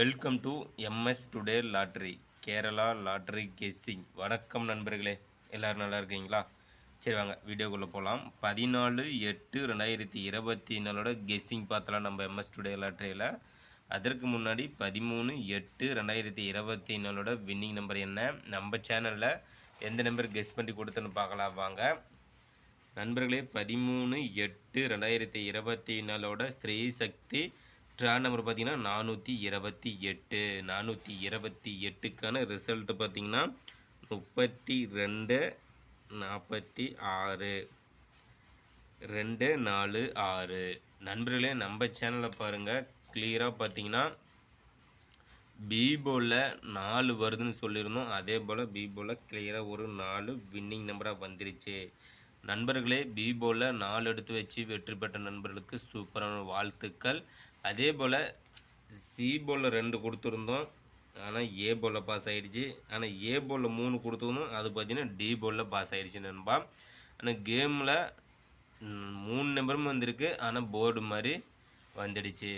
Welcome to MS today lottery Kerala lottery guessing. வணக்கம் நண்பர்களே எல்லோரும் நல்லா இருக்கீங்களா? சரி வாங்க வீடியோக்குள்ளே போகலாம் பதினாலு எட்டு ரெண்டாயிரத்தி இருபத்தி நாலோட கெஸ்ஸிங் பார்த்தலாம் நம்ம எம்எஸ் டுடே லாட்ரியில். அதற்கு முன்னாடி பதிமூணு எட்டு ரெண்டாயிரத்தி இருபத்தி நாலோட வின்னிங் நம்பர் என்ன? நம்ம சேனலில் எந்த நம்பர் கெஸ் பண்ணி கொடுத்துன்னு பார்க்கலாம் வாங்க. நண்பர்களே பதிமூணு எட்டு ரெண்டாயிரத்தி இருபத்தி நாலோட ஸ்திரீ சக்தி ட்ரா நம்பர் பார்த்தீங்கன்னா நானூற்றி இருபத்தி எட்டு நானூற்றி இருபத்தி எட்டுக்கான ரிசல்ட்டு பார்த்திங்கன்னா முப்பத்தி ரெண்டு நாற்பத்தி ஆறு ரெண்டு நாலு ஆறு. நண்பர்களே நம்ம சேனலை பாருங்கள் கிளியராக பார்த்தீங்கன்னா பீபோவில் நாலு வருதுன்னு சொல்லியிருந்தோம். அதே போல் பீபோவில் கிளியராக ஒரு நாலு வின்னிங் நம்பராக வந்துருச்சு. நண்பர்களே பீபோவில் நாலு எடுத்து வச்சு வெற்றி பெற்ற நண்பர்களுக்கு சூப்பரான வாழ்த்துக்கள். அதே போல் சி போலில் ரெண்டு கொடுத்துருந்தோம். ஆனால் ஏ போலில் பாஸ் ஆகிடுச்சு ஆனால் ஏ போலில் மூணு கொடுத்துருந்தோம் அது பார்த்தீங்கன்னா டி போலில் பாஸ் ஆகிடுச்சு நண்பா. ஆனால் கேமில் மூணு நம்பரும் வந்திருக்கு. ஆனால் போர்டு மாதிரி வந்துடுச்சு.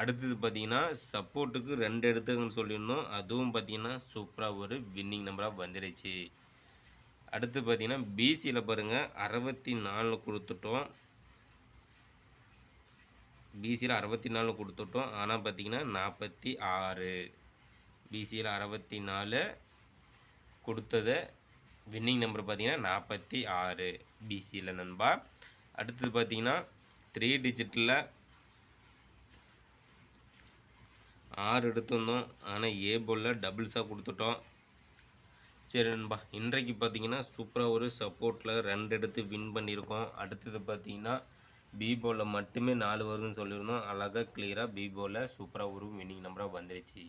அடுத்தது பார்த்தீங்கன்னா சப்போர்ட்டுக்கு ரெண்டு எடுத்துக்கன்னு சொல்லியிருந்தோம். அதுவும் பார்த்தீங்கன்னா சூப்பராக ஒரு வின்னிங் நம்பராக வந்துடுச்சு. அடுத்து பார்த்தீங்கன்னா பிசியில் பாருங்கள் அறுபத்தி நாலு கொடுத்துட்டோம். பிசியில் அறுபத்தி நாலு கொடுத்துட்டோம். ஆனால் பார்த்திங்கன்னா நாற்பத்தி ஆறு. பிசியில் அறுபத்தி நாலு கொடுத்ததை வின்னிங் நம்பர் பார்த்திங்கன்னா நாற்பத்தி ஆறு. பிசியில் நண்பா. அடுத்தது பார்த்தீங்கன்னா த்ரீ டிஜிட்டில் ஆறு எடுத்திருந்தோம். ஆனால் ஏ போலில் டபுள்ஸாக கொடுத்துட்டோம். சரி நண்பா இன்றைக்கு பார்த்தீங்கன்னா சூப்பராக ஒரு சப்போர்ட்டில் ரெண்டு எடுத்து வின் பண்ணியிருக்கோம். அடுத்தது பார்த்தீங்கன்னா பீபோவில் மட்டுமே நாலு வருதுன்னு சொல்லியிருந்தோம். அழகாக கிளியராக பீபோவில் சூப்பராக ஒரு வின்னிங் நம்பராக வந்துருச்சு.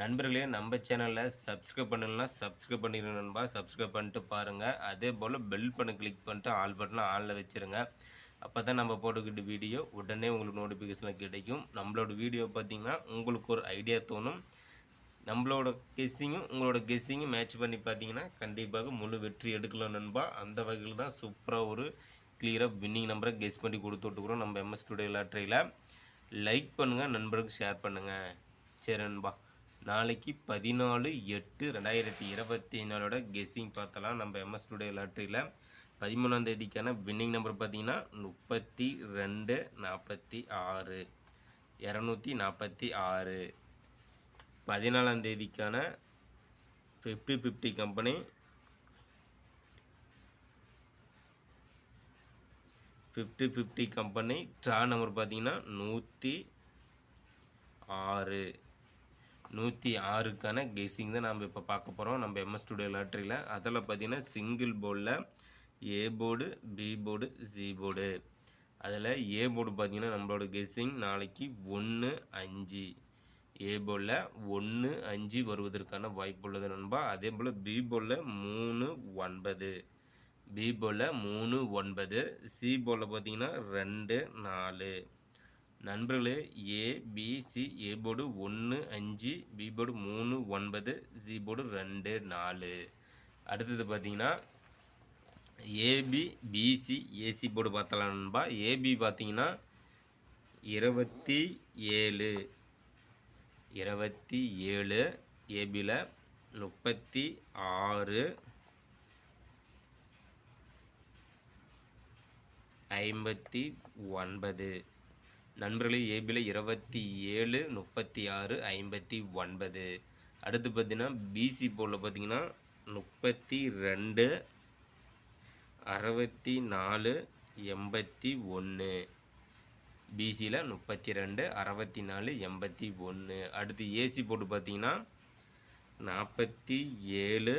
நண்பர்களே நம்ம சேனலில் சப்ஸ்கிரைப் பண்ணலாம் சப்ஸ்கிரைப் பண்ணிடுங்க நண்பா. சப்ஸ்கிரைப் பண்ணிட்டு பாருங்கள் அதே போல் பெல் பண்ண கிளிக் பண்ணிட்டு ஆல் பட்டனை ஆளில் வச்சுருங்க. அப்போ தான் நம்ம போட்டுக்கிட்ட வீடியோ உடனே உங்களுக்கு நோட்டிஃபிகேஷனில் கிடைக்கும். நம்மளோட வீடியோ பார்த்தீங்கன்னா உங்களுக்கு ஒரு ஐடியா தோணும். நம்மளோட கெஸ்ஸிங்கும் உங்களோட கெஸ்ஸிங்கும் மேட்ச் பண்ணி பார்த்தீங்கன்னா கண்டிப்பாக முழு வெற்றி எடுக்கலாம் நண்பா. அந்த வகையில் தான் சூப்பராக ஒரு கிளியராக வின்னிங் நம்பரை கெஸ் பண்ணி கொடுத்துட்டுக்குறோம் நம்ம எம்எஸ் ஸ்டுடியோ லாட்ரியில் லைக் பண்ணுங்கள் நண்பருக்கு ஷேர் பண்ணுங்கள் சரி நண்பா நாளைக்கு பதினாலு எட்டு ரெண்டாயிரத்தி இருபத்தி நாலோட கெஸ்ஸிங் பார்த்தலாம் நம்ம எம்எஸ் ஸ்டுடியோ லாட்ரியில் பதிமூணாம் தேதிக்கான வின்னிங் நம்பர் பார்த்தீங்கன்னா முப்பத்தி ரெண்டு நாற்பத்தி ஆறு இரநூத்தி நாற்பத்தி ஆறு. பதினாலாம் தேதிக்கான fifty fifty company fifty fifty company draw number பார்த்தீங்கன்னா நூற்றி ஆறு. நூற்றி ஆறுக்கான கெஸிங் தான் நம்ம இப்போ பார்க்க போகிறோம் நம்ம எம்எஸ் ஸ்டுடியோ லாட்ரியில் அதில் பார்த்தீங்கன்னா சிங்கிள் போர்டில் A board B board C board அதில் ஏ போர்டு பார்த்தீங்கன்னா நம்மளோட கெஸ்ஸிங் நாளைக்கு ஒன்று அஞ்சு. ஏ போர்டில் ஒன்று அஞ்சு வருவதற்கான வாய்ப்பு உள்ளது நண்பா. அதே போல் பி போர்டில் மூணு ஒன்பது. பி போல் மூணு ஒன்பது. சி போல் பார்த்தீங்கன்னா ரெண்டு நாலு. நண்பர்களே ஏ பி ஏ போர்டு ஒன்று அஞ்சு. பி போர்டு மூணு ஒன்பது. சி போர்டு ரெண்டு நாலு. அடுத்தது பார்த்தீங்கன்னா ஏபி பிசி ஏசி போர்டு பார்த்தலாம் நண்பா. ஏபி பார்த்தீங்கன்னா இருபத்தி ஏழு. இருபத்தி ஏழு. ஏபியில் முப்பத்தி ஆறு. ஐம்பத்தி ஒன்பது. நண்பர்களே ஏபியில் இருபத்தி ஏழு முப்பத்தி ஆறு ஐம்பத்தி ஒன்பது. அடுத்து பார்த்தீங்கன்னா பிசி போர்டில் பார்த்தீங்கன்னா முப்பத்தி ரெண்டு அறுபத்தி நாலு எண்பத்தி ஒன்று. பிசியில் முப்பத்தி ரெண்டு அறுபத்தி நாலு எண்பத்தி ஒன்று. அடுத்து ஏசி போட்டு பார்த்தீங்கன்னா நாற்பத்தி ஏழு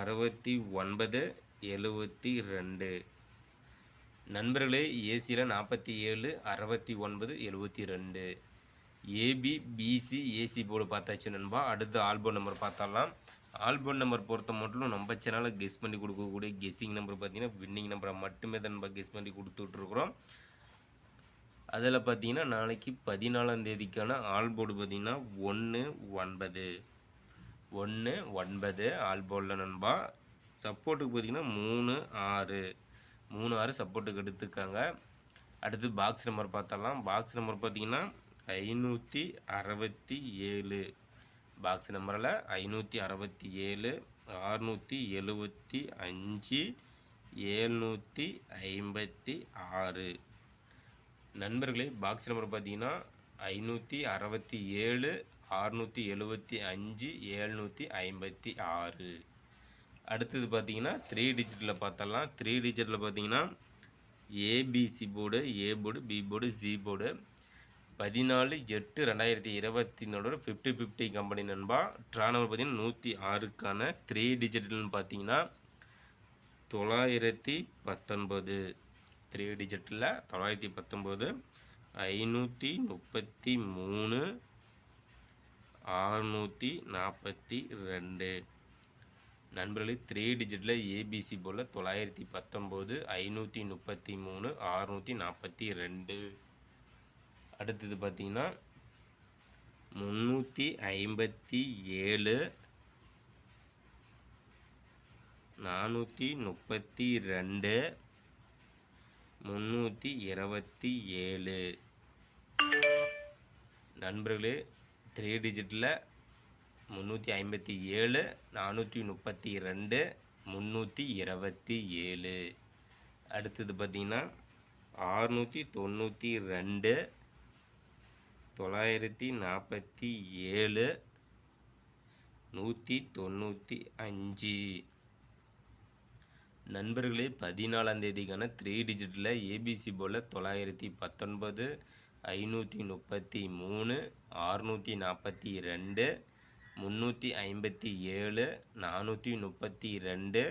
அறுபத்தி ஒன்பது எழுபத்தி ரெண்டு. நண்பர்களே ஏசியில் நாற்பத்தி ஏழு அறுபத்தி ஒன்பது எழுபத்தி ரெண்டு. ஏபி பிசி ஏசி போர்டு பார்த்தாச்சு நண்பா. அடுத்து ஆல்பம் நம்பர் பார்த்தாலாம் ஆல்பம் நம்பர் பொறுத்த மட்டும் நம்ம சேனலில் கெஸ் பண்ணி கொடுக்கக்கூடிய கெஸ்ஸிங் நம்பர் பார்த்தீங்கன்னா வின்னிங் நம்பரை மட்டுமே தான் நம்ம கெஸ் பண்ணி கொடுத்துட்ருக்குறோம். அதில் பார்த்தீங்கன்னா நாளைக்கு பதினாலாம் தேதிக்கான ஆல் போர்டு பார்த்தீங்கன்னா ஒன்று ஒன்பது. ஒன்று ஒன்பது ஆல் போர்டில் நண்பா. சப்போர்ட்டுக்கு பார்த்தீங்கன்னா மூணு ஆறு. மூணு ஆறு சப்போர்ட்டுக்கு எடுத்துக்காங்க அடுத்து பாக்ஸ் நம்பர் பார்த்தலாம் பாக்ஸ் நம்பர் பார்த்தீங்கன்னா ஐநூற்றி அறுபத்தி ஏழு. பாக்ஸ் நம்பரில் ஐநூற்றி அறுபத்தி ஏழு ஆறுநூற்றி எழுபத்தி அஞ்சு ஏழ்நூற்றி ஐம்பத்தி ஆறு. நண்பர்களே பாக்ஸ் நம்பர் பார்த்தீங்கன்னா ஐநூற்றி அறுபத்தி ஏழு அறுநூற்றி எழுபத்தி அஞ்சு ஏழ்நூற்றி ஐம்பத்தி ஆறு. அடுத்தது பார்த்தீங்கன்னா த்ரீ டிஜிட்டில் பார்த்தலாம் த்ரீ டிஜிட்டில் பார்த்தீங்கன்னா ABC board A board B board C board பதினாலு எட்டு ரெண்டாயிரத்தி இருபத்தி நாலோட ஃபிஃப்டி ஃபிஃப்டி கம்பெனி நண்பா. ட்ரா நம்பர் பார்த்தீங்கன்னா நூற்றி ஆறுக்கான த்ரீ டிஜிட்டல்னு பார்த்தீங்கன்னா தொள்ளாயிரத்தி பத்தொன்பது. த்ரீ டிஜிட்டில் தொள்ளாயிரத்தி பத்தொம்போது ஐநூற்றி முப்பத்தி மூணு ஆறுநூற்றி நாற்பத்தி ரெண்டு. நண்பர்களே த்ரீ டிஜிட்டில் ஏபிசி போல் தொள்ளாயிரத்தி பத்தொம்போது ஐநூற்றி முப்பத்தி மூணு ஆறுநூற்றி நாற்பத்தி ரெண்டு. அடுத்தது பார்த்திங்கன்னா முந்நூற்றி ஐம்பத்தி ஏழு நானூற்றி முப்பத்தி ரெண்டு முந்நூற்றி இருபத்தி ஏழு. நண்பர்களே த்ரீ டிஜிட்டில் முந்நூற்றி ஐம்பத்தி ஏழு நானூற்றி முப்பத்தி ரெண்டு முந்நூற்றி இருபத்தி ஏழு. அடுத்தது பார்த்திங்கன்னா ஆறுநூற்றி தொண்ணூற்றி ரெண்டு தொள்ளாயிரத்தி நாற்பத்தி ஏழு நூற்றி தொண்ணூற்றி அஞ்சு. நண்பர்களே பதினாலாம் தேதிக்கான த்ரீ டிஜிட்டில் ஏபிசி போல் தொள்ளாயிரத்தி பத்தொன்பது ஐநூற்றி முப்பத்தி மூணு ஆறுநூற்றி நாற்பத்தி ரெண்டு முந்நூற்றி ஐம்பத்தி ஏழு நானூற்றி முப்பத்தி ரெண்டு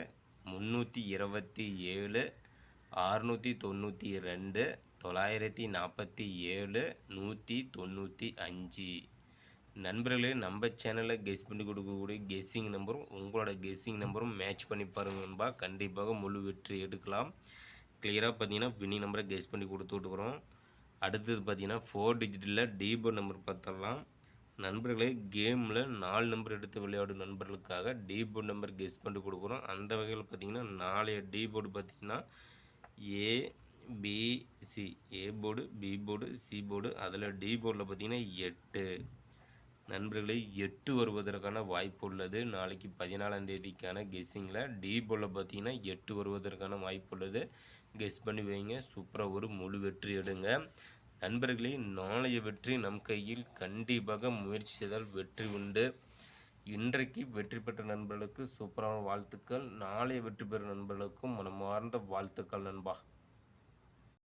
முந்நூற்றி இருபத்தி ஏழு ஆறுநூற்றி தொண்ணூற்றி ரெண்டு தொள்ளாயிரத்தி நாற்பத்தி ஏழு நூற்றி தொண்ணூற்றி அஞ்சு. நண்பர்களே நம்ம சேனலில் கெஸ் பண்ணி கொடுக்கக்கூடிய கெஸ்ஸிங் நம்பரும் உங்களோட கெஸ்ஸிங் நம்பரும் மேட்ச் பண்ணி பாருங்க நண்பா. கண்டிப்பாக முழு வெற்றி எடுக்கலாம். கிளியராக பார்த்தீங்கன்னா வினி நம்பரை கெஸ் பண்ணி கொடுத்து விட்டுக்கிறோம். அடுத்தது பார்த்தீங்கன்னா ஃபோர் டிஜிட்டில் டீபோ நம்பர் பார்த்துடலாம். நண்பர்களே கேமில் நாலு நம்பர் எடுத்து விளையாடும் நண்பர்களுக்காக டீபோர்ட் நம்பர் கெஸ் பண்ணி கொடுக்குறோம். அந்த வகையில் பார்த்தீங்கன்னா நாளைய டீபோர்டு பார்த்தீங்கன்னா A A board B board C board. அதில் டி போர்டில் பார்த்தீங்கன்னா எட்டு. நண்பர்களே எட்டு வருவதற்கான வாய்ப்பு உள்ளது. நாளைக்கு பதினாலாம் தேதிக்கான கெஸ்ஸிங்கில் டி போர்டில் பார்த்தீங்கன்னா எட்டு வருவதற்கான வாய்ப்பு உள்ளது. கெஸ் பண்ணி வைங்க. சூப்பராக ஒரு முழு வெற்றி எடுங்க. நண்பர்களே நாளைய வெற்றி நம் கையில் கண்டிப்பாக முயற்சி செய்தால் வெற்றி உண்டு. இன்றைக்கு வெற்றி பெற்ற நண்பர்களுக்கு சூப்பரான வாழ்த்துக்கள். நாளைய வெற்றி பெறும் நண்பர்களுக்கும் மனமார்ந்த வாழ்த்துக்கள் நண்பா.